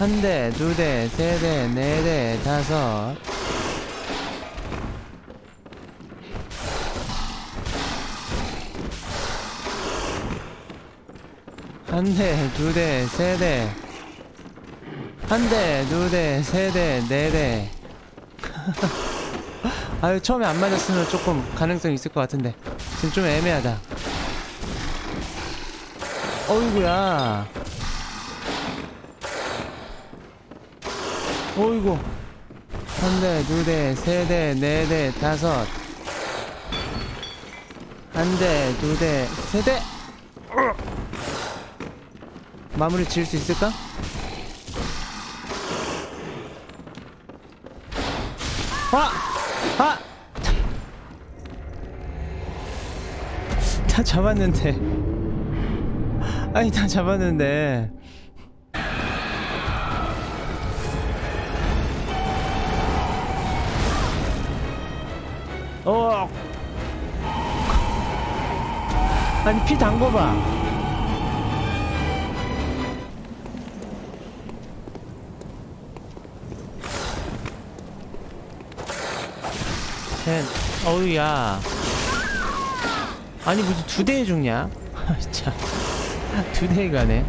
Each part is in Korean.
한 대, 두 대, 세 대, 네 대, 다섯. 한 대, 두 대, 세 대. 한 대, 두 대, 세 대, 네 대. 아유, 처음에 안 맞았으면 조금 가능성 있을 것 같은데. 지금 좀 애매하다. 어이구야. 어이구. 한 대, 두 대, 세 대, 네 대, 다섯. 한 대, 두 대, 세 대. 마무리 지을 수 있을까? 아! 아! 다 잡았는데. 아니, 다 잡았는데. 아니, 피 담궈봐. 셋. 어우야. 아니 무슨 두 대에 죽냐? 진짜 두 대에 가네.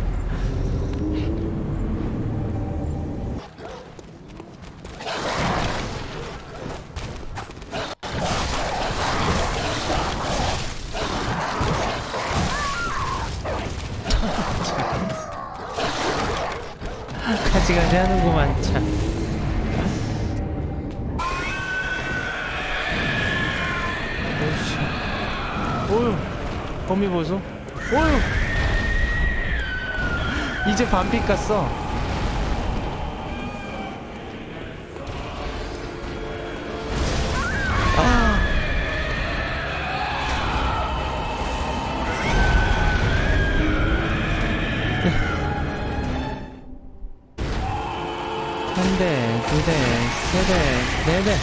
가지가지 하는구만 참. 어휴. 거미 보소. 어휴. 이제 반피 깠어. 대, 두 대, 세 대, 네 대.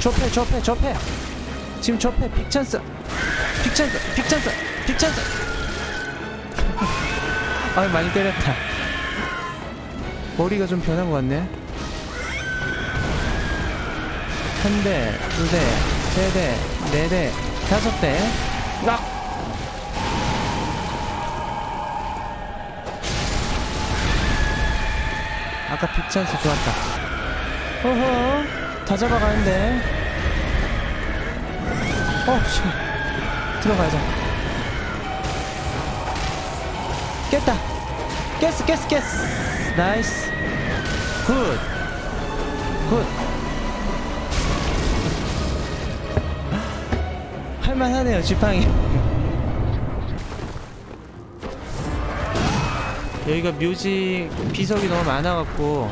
접해, 접해, 접해. 지금 접해. 빅찬스. 빅찬스, 빅찬스, 빅찬스. 아, 많이 때렸다. 머리가 좀 변한 것 같네. 한 대, 두 대, 세 대, 네 대, 다섯 대. 락. 아까 빅찬스 좋았다. 어허, 다 잡아가는데. 어, 씨. 들어가자. 깼다. 깼어, 깼어, 깼어. 나이스. 굿. 굿. 할만하네요, 지팡이. 여기가 묘지 비석이 너무 많아갖고.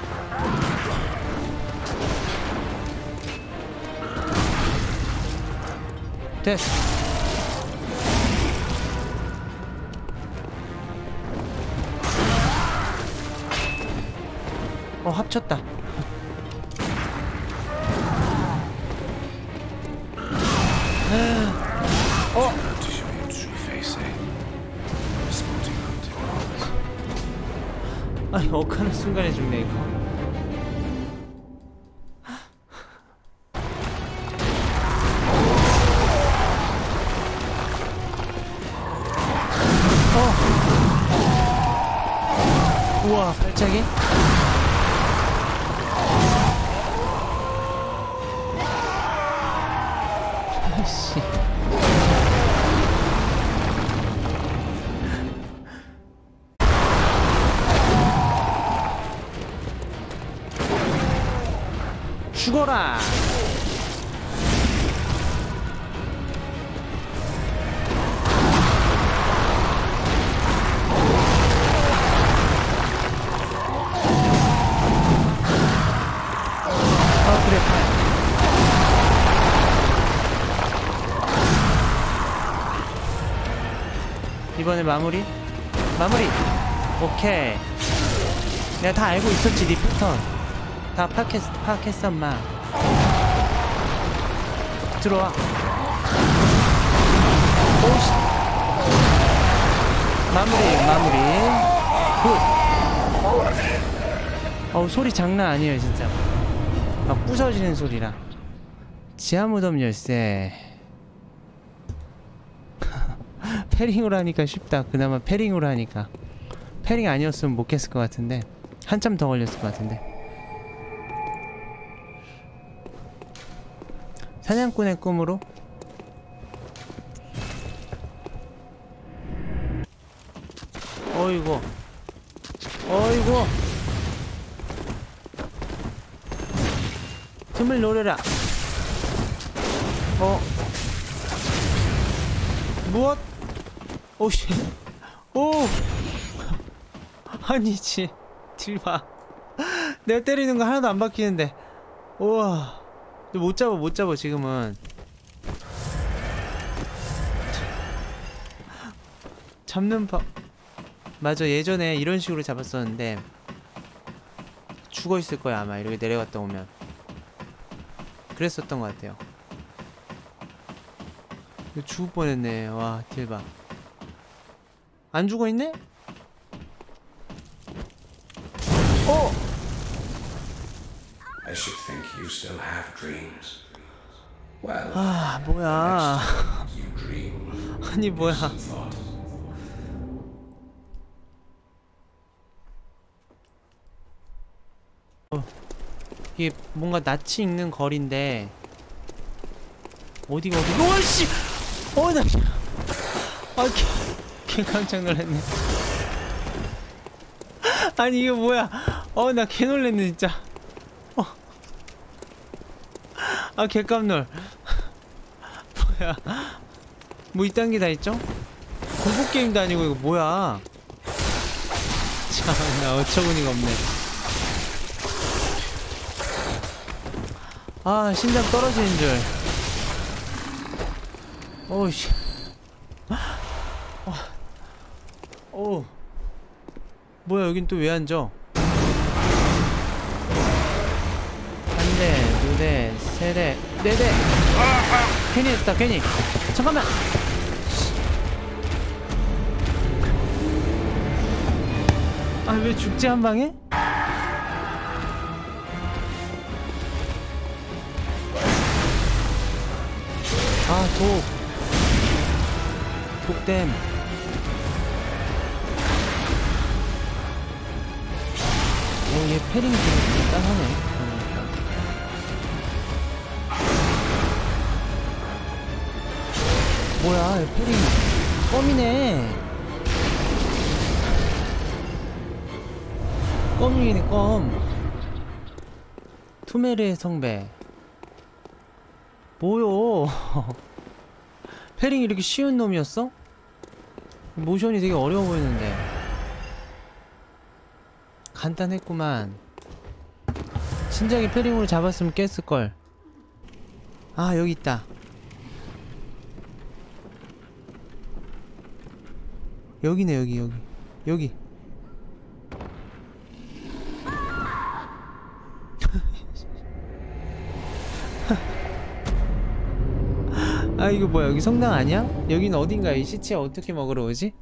됐어 어 합쳤다. 어 아니 억하는 순간에 죽네 이거. 어. 우와 발차기 죽어라. 팔 이번에 마무리? 마무리. 오케이. 내가 다 알고 있었지 니 패턴 다 파악했, 파악했어 엄마. 들어와. 오씨. 마무리 마무리. 굿. 어우 소리 장난 아니에요 진짜. 막 부서지는 소리라. 지하 무덤 열쇠. 패링으로 하니까 쉽다. 그나마 패링으로 하니까. 패링 아니었으면 못 깼을 것 같은데. 한참 더 걸렸을 것 같은데 사냥꾼의 꿈으로? 어이구. 어이구. 틈을 노려라. 어. 무엇? 오씨. 오. 아니지. 딜봐 내가 때리는 거 하나도 안 바뀌는데. 우와 못 잡아 못 잡아 지금은. 잡는 법. 맞아 예전에 이런 식으로 잡았었는데 죽어 있을 거야 아마. 이렇게 내려갔다 오면. 그랬었던 것 같아요. 죽을 뻔했네. 와 딜봐. 안 죽어 있네? You still have dreams. Well, 아 뭐야. 아니 뭐야. thought. 이게 뭔가 낯이 익는 거리인데. 어디가 어디. 오씨! 어나 아, 개, 개 깜짝 놀랐네. 아니 이게 뭐야. 어나 개 놀랬네 진짜 어. 아 개깜놀. 뭐야? 뭐 이딴 게 다 있죠? 공포 게임도 아니고 이거 뭐야? 참나 어처구니가 없네. 아 심장 떨어지는 줄. 오우씨. 오 뭐야 여긴 또 왜 앉아? 한대 두대 세대 네대 괜히 했다 괜히 잠깐만 아 왜 죽지 한 방에? 아, 독. 독댐. 오, 얘 패링 좀 짠하네. 뭐야, 얘 패링. 껌이네. 껌이네, 껌. 투메르의 성배. 뭐요? 패링이 이렇게 쉬운 놈이었어? 모션이 되게 어려워 보이는데 간단했구만 진작에 패링으로 잡았으면 깼을걸 아 여기 있다 여기네 여기 여기 여기 아 이거 뭐야 여기 성당 아니야? 여긴 어딘가 이 시체 어떻게 먹으러 오지?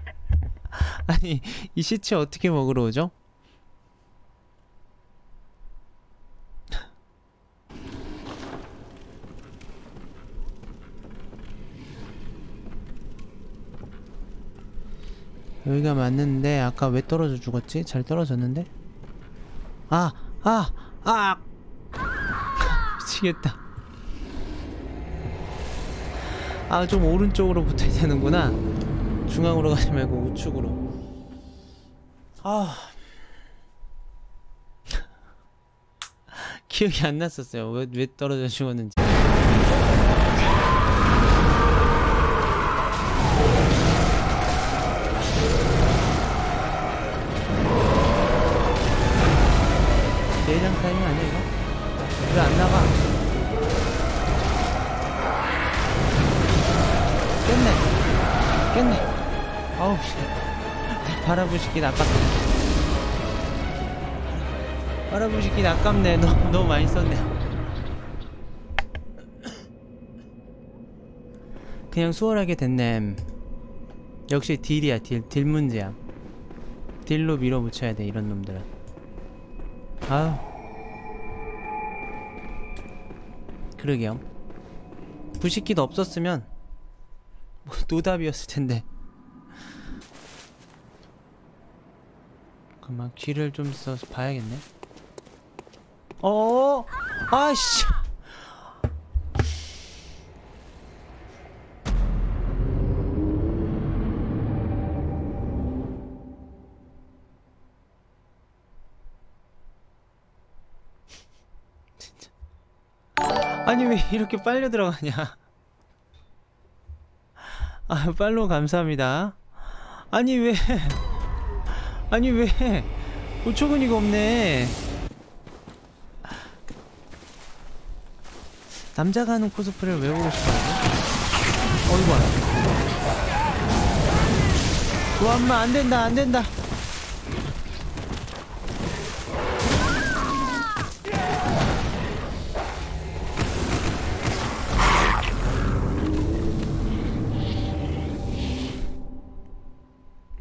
아니 이 시체 어떻게 먹으러 오죠? 여기가 맞는데 아까 왜 떨어져 죽었지? 잘 떨어졌는데? 아! 아! 아! 미치겠다 아 좀 오른쪽으로 붙어야 되는구나 중앙으로 가지 말고 우측으로 아 기억이 안 났었어요 왜, 왜 떨어져 죽었는지 깼네 어우 씨 바라보시긴 아깝네 너무 너무 많이 썼네 그냥 수월하게 됐네 역시 딜이야 딜 딜 문제야 딜로 밀어붙여야 돼 이런 놈들은 아유. 그러게요. 부식기도 없었으면 뭐 노답이었을 텐데. 그만 귀를 좀 써서 봐야겠네. 어, 아씨. 아니 왜 이렇게 빨려 들어가냐? 아 팔로우 감사합니다. 아니 왜? 아니 왜? 어처구니가 없네. 남자가 하는 코스프레를 왜 보고 싶어요? 어이구. 와 엄마 안 된다 안 된다.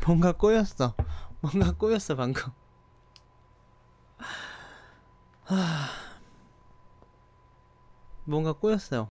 뭔가 꼬였어. 뭔가 꼬였어 방금. 하... 뭔가 꼬였어요.